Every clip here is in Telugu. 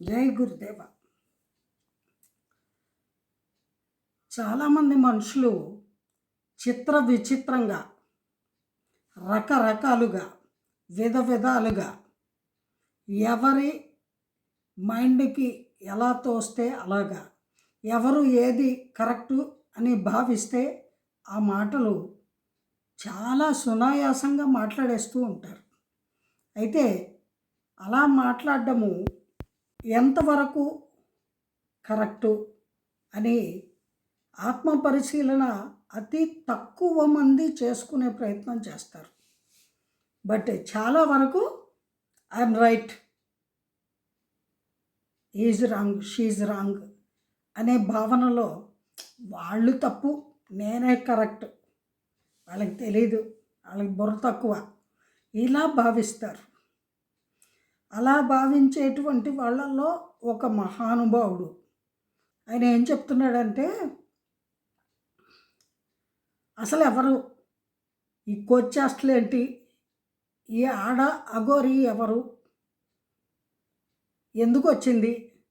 జై గురుదేవ. చాలామంది మనుషులు చిత్ర విచిత్రంగా రకరకాలుగా విధ విధాలుగా ఎవరి మైండ్కి ఎలా తోస్తే అలాగా ఎవరు ఏది కరెక్టు అని భావిస్తే ఆ మాటలు చాలా సునాయాసంగా మాట్లాడేస్తూ ఉంటారు. అయితే అలా మాట్లాడడము ఎంతవరకు కరెక్టు అని ఆత్మ పరిశీలన అతి తక్కువ మంది చేసుకునే ప్రయత్నం చేస్తారు. బట్ చాలా వరకు I'm right is wrong she's wrong అనే భావనలో వాళ్ళు తప్పు నేనే కరెక్ట్. వాళ్ళకి తెలీదు వాళ్ళకి బుర్ర తక్కువ. ఇలా భావిస్తారు. అలా భావించేటువంటి వాళ్ళల్లో ఒక మహానుభావుడు. ఆయన ఏం చెప్తున్నాడంటే అసలు ఎవరు? ఈ కోచ్చేస్తలేంటి? ఈ ఆడ అగోరి ఎవరు? ఎందుకు వచ్చింది?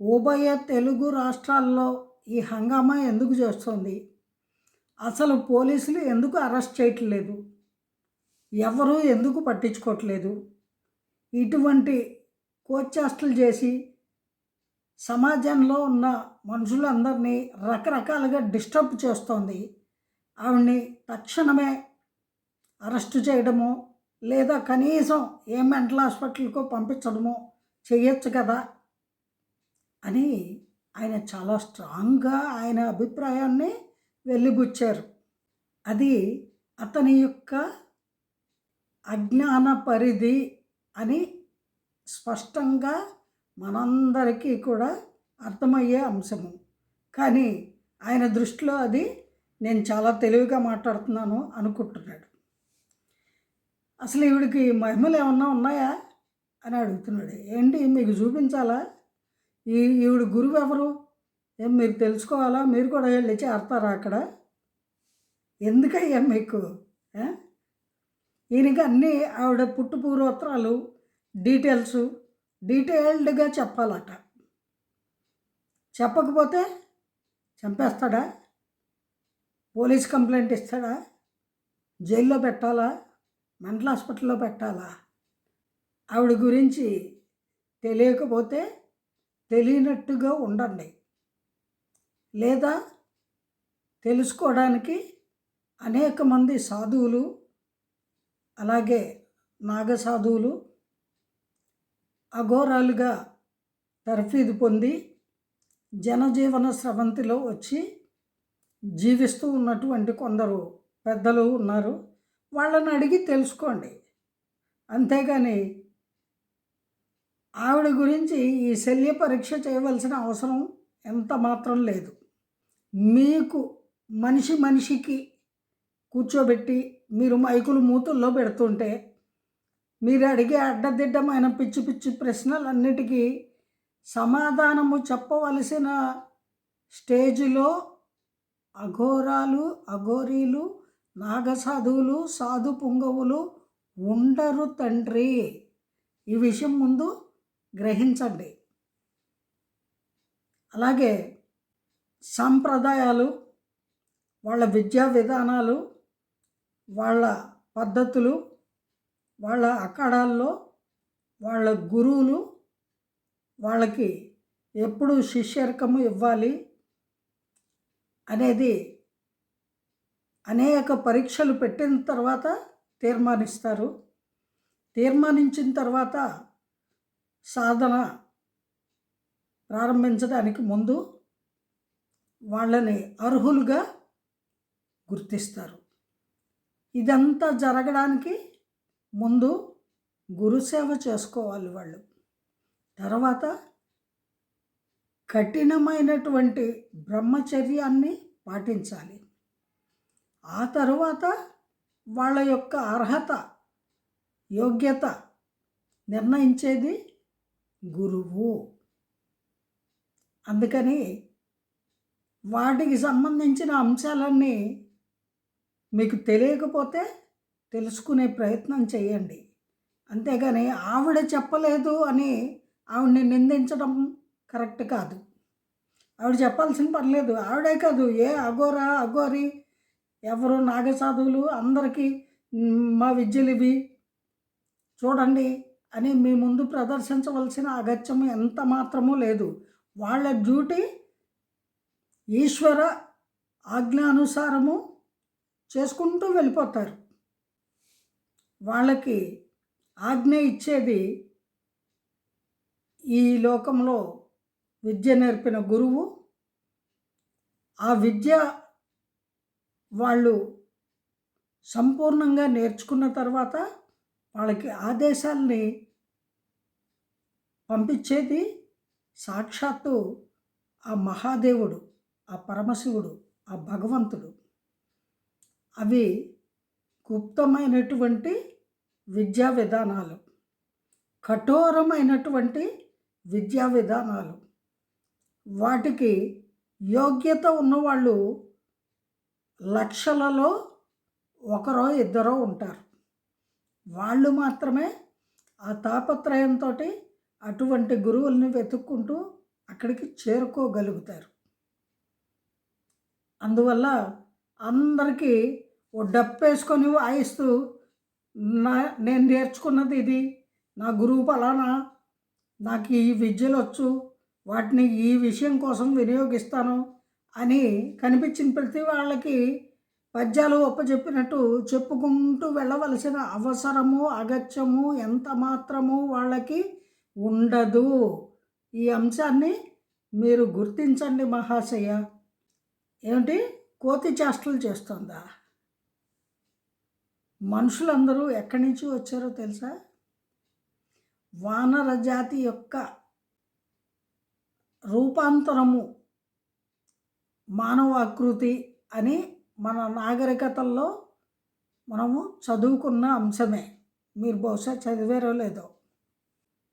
ఉభయ తెలుగు రాష్ట్రాల్లో ఈ హంగామా ఎందుకు చేస్తుంది? అసలు పోలీసులు ఎందుకు అరెస్ట్ చేయట్లేదు? ఎవరు ఎందుకు పట్టించుకోవట్లేదు? ఇటువంటి కోచ్చేష్టలు చేసి సమాజంలో ఉన్న మనుషులందరినీ రకరకాలుగా డిస్టర్బ్ చేస్తోంది. ఆవిడ్ని తక్షణమే అరెస్టు చేయడము లేదా కనీసం ఏ మెంటల్ హాస్పిటల్కో పంపించడము చేయొచ్చు కదా అని ఆయన చాలా స్ట్రాంగ్గా ఆయన అభిప్రాయాన్ని వెళ్ళిబుచ్చారు అది అతని యొక్క అజ్ఞాన పరిధి అని స్పష్టంగా మనందరికీ కూడా అర్థమయ్యే అంశము. కానీ ఆయన దృష్టిలో అది నేను చాలా తెలివిగా మాట్లాడుతున్నాను అనుకుంటున్నాడు. అసలు ఈవిడికి మహిమలు ఏమన్నా ఉన్నాయా? అని అడుగుతున్నాడు. ఏంటి? మీకు చూపించాలా? ఈ ఈవిడ గురువు ఎవరు? ఏం మీరు తెలుసుకోవాలా? మీరు కూడా వెళ్ళి చేరతారా అక్కడ? ఎందుకయ్యా మీకు? ఈయనకి అన్నీ ఆవిడ పుట్టు పూర్వోత్తరాలు డీటెయిల్స్ డీటెయిల్డ్గా చెప్పాలట. చెప్పకపోతే చంపేస్తాడా? పోలీస్ కంప్లైంట్ ఇస్తాడా? జైల్లో పెట్టాలా? మెంటల్ హాస్పిటల్లో పెట్టాలా? ఆవిడ గురించి తెలియకపోతే తెలియనట్టుగా ఉండండి. లేదా తెలుసుకోవడానికి అనేక మంది సాధువులు అలాగే నాగ సాధువులు అఘోరాలుగా తర్ఫీదు పొంది జనజీవన స్రవంతిలో వచ్చి జీవిస్తూ ఉన్నటువంటి కొందరు పెద్దలు ఉన్నారు. వాళ్ళని అడిగి తెలుసుకోండి. అంతేగాని ఆవిడ గురించి ఈ శల్య పరీక్ష చేయవలసిన అవసరం ఎంత మాత్రం లేదు. మీకు మనిషి మనిషికి కూర్చోబెట్టి మీరు మైకులు మూతుల్లో పెడుతుంటే మీరు అడిగే అడ్డదిడ్డమైన పిచ్చి పిచ్చి ప్రశ్నలన్నిటికీ సమాధానము చెప్పవలసిన స్టేజిలో అఘోరాలు అఘోరీలు నాగసాధువులు సాధు పుంగవులు ఉండరు తండ్రి. ఈ విషయం ముందు గ్రహించండి. అలాగే సాంప్రదాయాలు వాళ్ళ విద్యా విధానాలు వాళ్ళ పద్ధతులు వాళ్ళ అఖాడాల్లో వాళ్ళ గురువులు వాళ్ళకి ఎప్పుడు శిష్యర్కము ఇవ్వాలి అనేది అనేక పరీక్షలు పెట్టిన తర్వాత తీర్మానిస్తారు. తీర్మానించిన తర్వాత సాధన ప్రారంభించడానికి ముందు వాళ్ళని అర్హులుగా గుర్తిస్తారు. ఇదంతా జరగడానికి ముందు గురుసేవ చేసుకోవాలి వాళ్ళు. తర్వాత కఠినమైనటువంటి బ్రహ్మచర్యాన్ని పాటించాలి. ఆ తరువాత వాళ్ళ యొక్క అర్హత యోగ్యత నిర్ణయించేది గురువు. అందుకని వాటికి సంబంధించిన అంశాలన్నీ మీకు తెలియకపోతే తెలుసుకునే ప్రయత్నం చేయండి. అంతేగాని ఆవిడ చెప్పలేదు అని ఆవిడని నిందించడం కరెక్ట్ కాదు. ఆవిడ చెప్పాల్సిన పర్లేదు. ఆవిడే కాదు. ఏ అఘోరా అఘోరి ఎవరు నాగసాధువులు అందరికీ మా విద్యలు ఇవి. చూడండి అని మీ ముందు ప్రదర్శించవలసిన అగత్యం ఎంత మాత్రమూ లేదు. వాళ్ళ డ్యూటీ ఈశ్వర ఆజ్ఞానుసారము చేసుకుంటూ వెళ్ళిపోతారు. వాళ్ళకి ఆజ్ఞ ఇచ్చేది ఈ లోకంలో విద్య నేర్పిన గురువు. ఆ విద్య వాళ్ళు సంపూర్ణంగా నేర్చుకున్న తర్వాత వాళ్ళకి ఆదేశాల్ని పంపించేది సాక్షాత్తు ఆ మహాదేవుడు ఆ పరమశివుడు ఆ భగవంతుడు. అవి గుప్తమైనటువంటి విద్యా విధానాలు కఠోరమైనటువంటి విద్యా విధానాలు. వాటికి యోగ్యత ఉన్నవాళ్ళు లక్షలలో ఒకరో ఇద్దరో ఉంటారు. వాళ్ళు మాత్రమే ఆ తాపత్రయంతో అటువంటి గురువుల్ని వెతుక్కుంటూ అక్కడికి చేరుకోగలుగుతారు. అందువల్ల అందరికీ ఓ డప్పేసుకొని వాయిస్తూ నా నేను నేర్చుకున్నది ఇది నా గురువు పలానా నాకు ఈ విద్యలు వచ్చు వాటిని ఈ విషయం కోసం వినియోగిస్తాను అని కనిపించిన ప్రతి వాళ్ళకి పద్యాలు ఒప్పచెప్పినట్టు చెప్పుకుంటూ వెళ్ళవలసిన అవసరము అగత్యము ఎంత మాత్రము వాళ్ళకి ఉండదు. ఈ అంశాన్ని మీరు గుర్తించండి మహాశయ. ఏమిటి? కోతి చేష్టలు చేస్తుందా? మనుషులందరూ ఎక్కడి నుంచి వచ్చారో తెలుసా? వానర జాతి యొక్క రూపాంతరము మానవాకృతి అని మన నాగరికతల్లో మనము చదువుకున్న అంశమే. మీరు బహుశా చదివారో లేదో.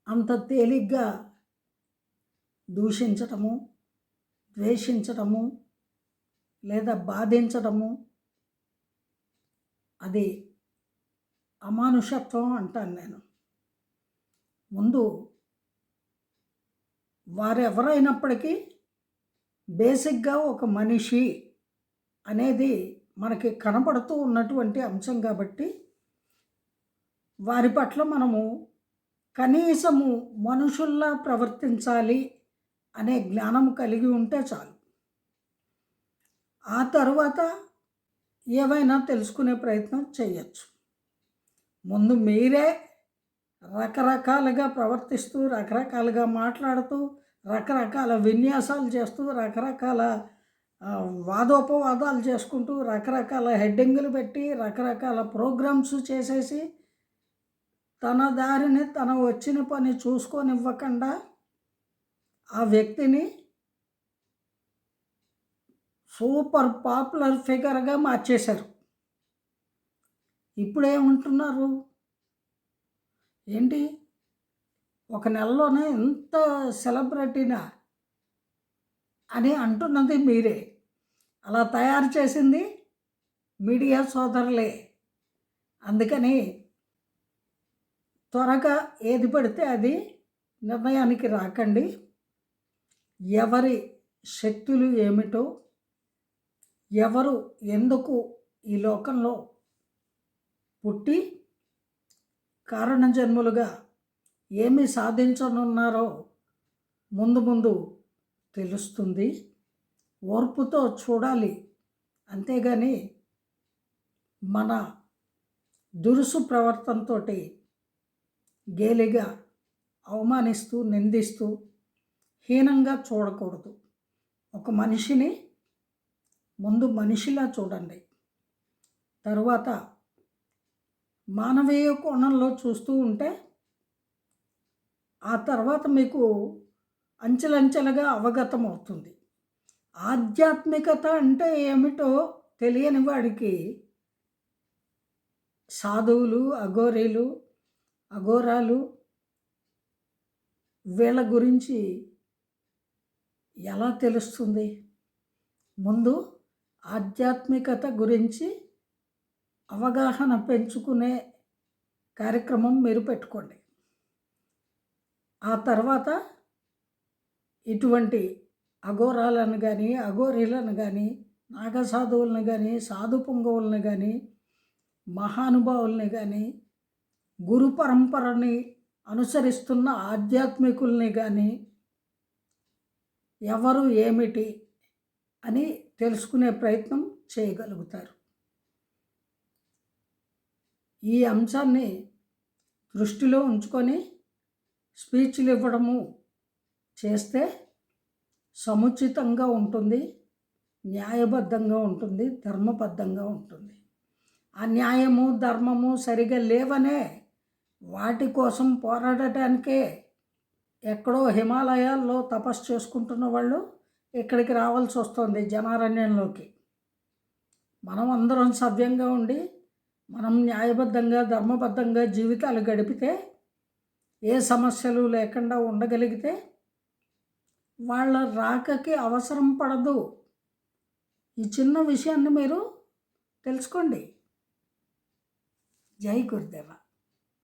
అంత తేలిగ్గా దూషించటము ద్వేషించటము లేదా బాధించటము అది అమానుషత్వం అంటాను నేను. ముందు వారెవరైనప్పటికీ బేసిక్గా ఒక మనిషి అనేది మనకి కనపడుతూ ఉన్నటువంటి అంశం కాబట్టి వారి పట్ల మనము కనీసము మనుషుల్లా ప్రవర్తించాలి అనే జ్ఞానం కలిగి ఉంటే చాలు. ఆ తర్వాత ఏవైనా తెలుసుకునే ప్రయత్నం చేయొచ్చు. ముందు మీరే రకరకాలుగా ప్రవర్తిస్తూ రకరకాలుగా మాట్లాడుతూ రకరకాల విన్యాసాలు చేస్తూ రకరకాల వాదోపవాదాలు చేసుకుంటూ రకరకాల హెడ్డింగులు పెట్టి రకరకాల ప్రోగ్రామ్స్ చేసేసి తన దారిని తన వచ్చిన పని చూసుకొనివ్వకుండా ఆ వ్యక్తిని సూపర్ పాపులర్ ఫిగర్గా మార్చేశారు. ఇప్పుడే ఉంటున్నారు. ఏంటి? ఒక నెలలోనే ఎంత సెలబ్రిటీనా? అని అంటున్నది మీరే. అలా తయారు చేసింది మీడియా సోదరులే. అందుకని త్వరగా ఏది పడితే అది నిర్ణయానికి రాకండి. ఎవరి శక్తులు ఏమిటో ఎవరు ఎందుకు ఈ లోకంలో పుట్టి కారణ జన్ములుగా ఏమి సాధించనున్నారో ముందు ముందు తెలుస్తుంది. ఓర్పుతో చూడాలి. అంతేగాని మన దురుసు ప్రవర్తనతో గేలిగా అవమానిస్తూ నిందిస్తూ హీనంగా చూడకూడదు. ఒక మనిషిని ముందు మనిషిలా చూడండి. తరువాత మానవీయ కోణంలో చూస్తూ ఉంటే ఆ తర్వాత మీకు అంచెలంచెలుగా అవగతం అవుతుంది ఆధ్యాత్మికత అంటే ఏమిటో తెలియని వాడికి సాధువులు అఘోరీలు అఘోరాలు వీళ్ళ గురించి ఎలా తెలుస్తుంది? ముందు ఆధ్యాత్మికత గురించి అవగాహన పెంచుకునే కార్యక్రమం మీరు పెట్టుకోండి. ఆ తర్వాత ఇటువంటి అఘోరాలను కానీ అఘోరీలను కానీ నాగసాధువులను కానీ సాధు పొంగవులను కానీ మహానుభావుల్ని కానీ గురు పరంపరని అనుసరిస్తున్న ఆధ్యాత్మికుల్ని కానీ ఎవరు ఏమిటి అని తెలుసుకునే ప్రయత్నం చేయగలుగుతారు. ఈ అంశాన్ని దృష్టిలో ఉంచుకొని స్పీచ్లు ఇవ్వడము చేస్తే సముచితంగా ఉంటుంది న్యాయబద్ధంగా ఉంటుంది ధర్మబద్ధంగా ఉంటుంది. ఆ న్యాయము ధర్మము సరిగా లేవనే వాటి కోసం పోరాడటానికే ఎక్కడో హిమాలయాల్లో తపస్సు చేసుకుంటున్న వాళ్ళు ఇక్కడికి రావాల్సి వస్తుంది జనారణ్యంలోకి. మనం అందరం సవ్యంగా ఉండి మనం న్యాయబద్ధంగా ధర్మబద్ధంగా జీవితాలు గడిపితే ఏ సమస్యలు లేకుండా ఉండగలిగితే వాళ్ళ రాకకి అవసరం పడదు. ఈ చిన్న విషయాన్ని మీరు తెలుసుకోండి. జై గురుదేవా.